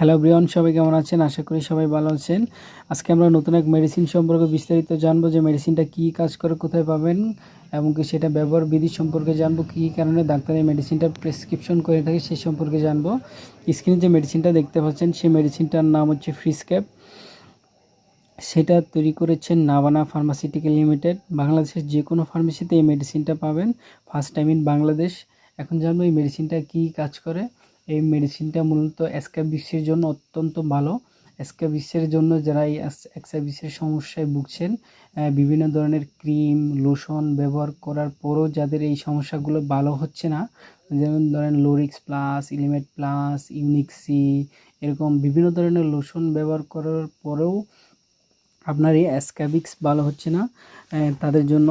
Hello Brian সবাই কেমন আছেন? আশা করি সবাই ভালো আছেন। আজকে আমরা নতুন এক মেডিসিন সম্পর্কে বিস্তারিত জানব যে মেডিসিনটা কী কাজ করে, কোথায় পাবেন এবং কি সেটা ব্যবহার বিধি সম্পর্কে জানব, কী কারণে ডাক্তার এই মেডিসিনটা প্রেসক্রিপশন করে থাকে সে সম্পর্কে জানব। স্ক্রিনে যে মেডিসিনটা দেখতে পাচ্ছেন সেই মেডিসিনটার নাম হচ্ছে ফ্রিসক্যাপ সেটা তৈরি করেছেন নাভানা ফার্মাসিউটিক্যাল লিমিটেড বাংলাদেশের যে কোনো ফার্মেসিতে এই মেডিসিনটা পাবেন। ফার্স্ট টাইম ইন বাংলাদেশ এখন জানব এই মেডিসিনটা কী কাজ করে। এই মেডিসিনটা মূলত অ্যাসক্যাবিক্সের জন্য অত্যন্ত ভালো। অ্যাসক্যাবিক্সের জন্য যারা এই অ্যাসক্যাবিক্সের সমস্যায় ভুগছেন বিভিন্ন ধরনের ক্রিম লোশন ব্যবহার করার পরও যাদের এই সমস্যাগুলো ভালো হচ্ছে না, যেমন ধরেন লোরিক্স প্লাস ইলিমেট প্লাস ইউনিক্সি এরকম বিভিন্ন ধরনের লোশন ব্যবহার করার পরেও আপনার এই অ্যাসক্যাবিক্স ভালো হচ্ছে না। তাদের জন্য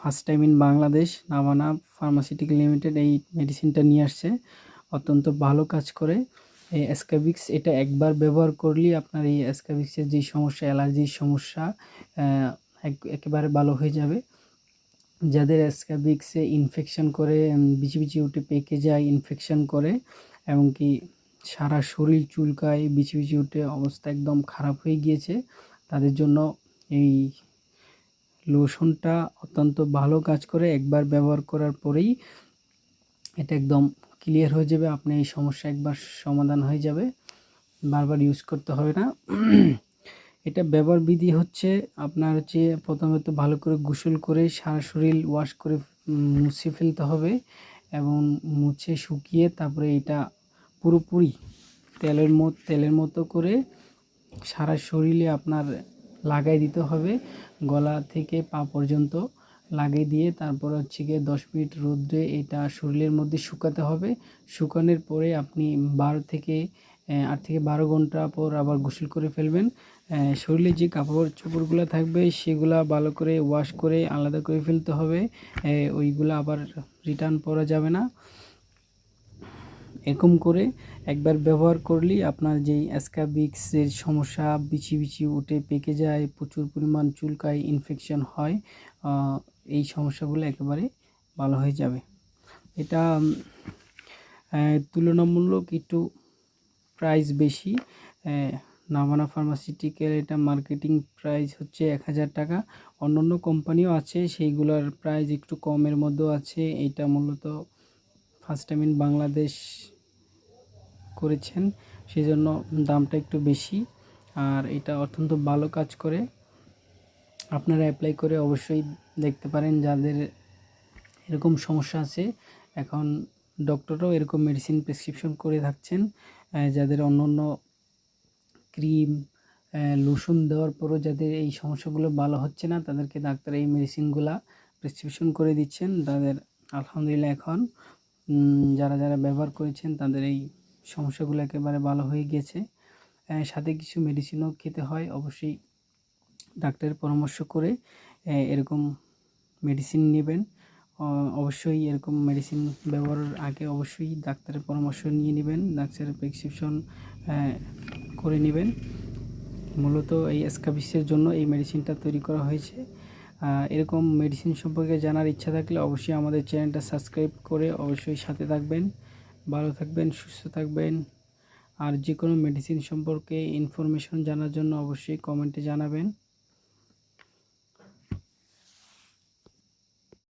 first time in Bangladesh Navana pharmaceutical limited এই মেডিসিনটা নিয়ে আসছে। অত্যন্ত ভালো কাজ করে। এই অ্যাসক্যাবিক্স এটা একবার ব্যবহার করলেই আপনার এই অ্যাসক্যাবিক্সের যে সমস্যা অ্যালার্জির সমস্যা এক- একেবারে ভালো হয়ে যাবে। যাদের অ্যাসক্যাবিক্সে ইনফেকশন করে বিচি বিচি উঠে পেকে যায় ইনফেকশন করে এমনকি সারা শরীর চুলকায়, বিচি বিচি উঠে অবস্থা একদম খারাপ হয়ে গিয়েছে, তাদের জন্য এই লোশনটা অত্যন্ত ভালো কাজ করে। একবার ব্যবহার করার পরেই এটা একদম ক্লিয়ার হয়ে যাবে, আপনি এই সমস্যা একবার সমাধান হয়ে যাবে। বারবার ইউজ করতে হবে না। এটা ব্যবহার বিধি হচ্ছে আপনার হচ্ছে প্রথমে তো ভালো করে গোসল করে সারা শরীর ওয়াশ করে মুছে ফেলতে হবে এবং মুছে শুকিয়ে তারপরে এটা পুরোপুরি তেলের মতো তেলের মতো করে সারা শরীরে আপনার লাগাই দিতে হবে, গলা থেকে পা পর্যন্ত। লাগিয়ে দিয়ে তারপর হচ্ছে গিয়ে দশ মিনিট রোদ্রে এটা শরীরের মধ্যে শুকাতে হবে। শুকানোর পরে আপনি বারো থেকে আট থেকে বারো ঘণ্টা পর আবার গোসল করে ফেলবেন। শরীরে যে কাপড় চোপড়গুলো থাকবে সেগুলা ভালো করে ওয়াশ করে আলাদা করে ফেলতে হবে। ওইগুলো আবার রিটার্ন পরা যাবে না। এরকম করে একবার ব্যবহার করলেই আপনার যেই অ্যাসকাবিক্সের সমস্যা বিচি বিচি উঠে পেকে যায়, প্রচুর পরিমাণ চুলকায় ইনফেকশন হয় এই সমস্যাগুলো একেবারে ভালো হয়ে যাবে। এটা তুলনামূলক একটু প্রাইস বেশি। নাভানা ফার্মাসিউটিক্যাল এটা মার্কেটিং প্রাইস হচ্ছে এক হাজার টাকা। অন্য অন্য কোম্পানিও আছে, সেইগুলোর প্রাইস একটু কমের মধ্যেও আছে। এটা মূলত ফার্স্ট টাইম ইন বাংলাদেশ করেছেন সেই জন্য দামটা একটু বেশি। আর এটা অত্যন্ত ভালো কাজ করে। আপনারা অ্যাপ্লাই করে অবশ্যই দেখতে পারেন যাদের এরকম সমস্যা আছে। এখন ডক্টররাও এরকম মেডিসিন প্রেসক্রিপশন করে থাকছেন যাদের অন্য অন্য ক্রিম লোশন দেওয়ার পরও যাদের এই সমস্যাগুলো ভালো হচ্ছে না, তাদেরকে ডাক্তার এই মেডিসিনগুলা প্রেসক্রিপশন করে দিচ্ছেন। তাদের আলহামদুলিল্লাহ এখন যারা যারা ব্যবহার করেছেন, তাদের এই সমস্যাগুলো একেবারে ভালো হয়ে গেছে। সাথে কিছু মেডিসিনও খেতে হয়, অবশ্যই ডাক্তারের পরামর্শ করে এরকম মেডিসিন নেবেন। অবশ্যই এরকম মেডিসিন ব্যবহারের আগে অবশ্যই ডাক্তারের পরামর্শ নিয়ে নেবেন, ডাক্তারের প্রেসক্রিপশন করে নেবেন। মূলত এই স্কাবিসের জন্য এই মেডিসিনটা তৈরি করা হয়েছে। এরকম মেডিসিন সম্পর্কে জানার ইচ্ছা থাকলে অবশ্যই আমাদের চ্যানেলটা সাবস্ক্রাইব করে অবশ্যই সাথে থাকবেন। ভালো থাকবেন, সুস্থ থাকবেন। আর যে কোনো মেডিসিন সম্পর্কে ইনফরমেশন জানার জন্য অবশ্যই কমেন্টে জানাবেন।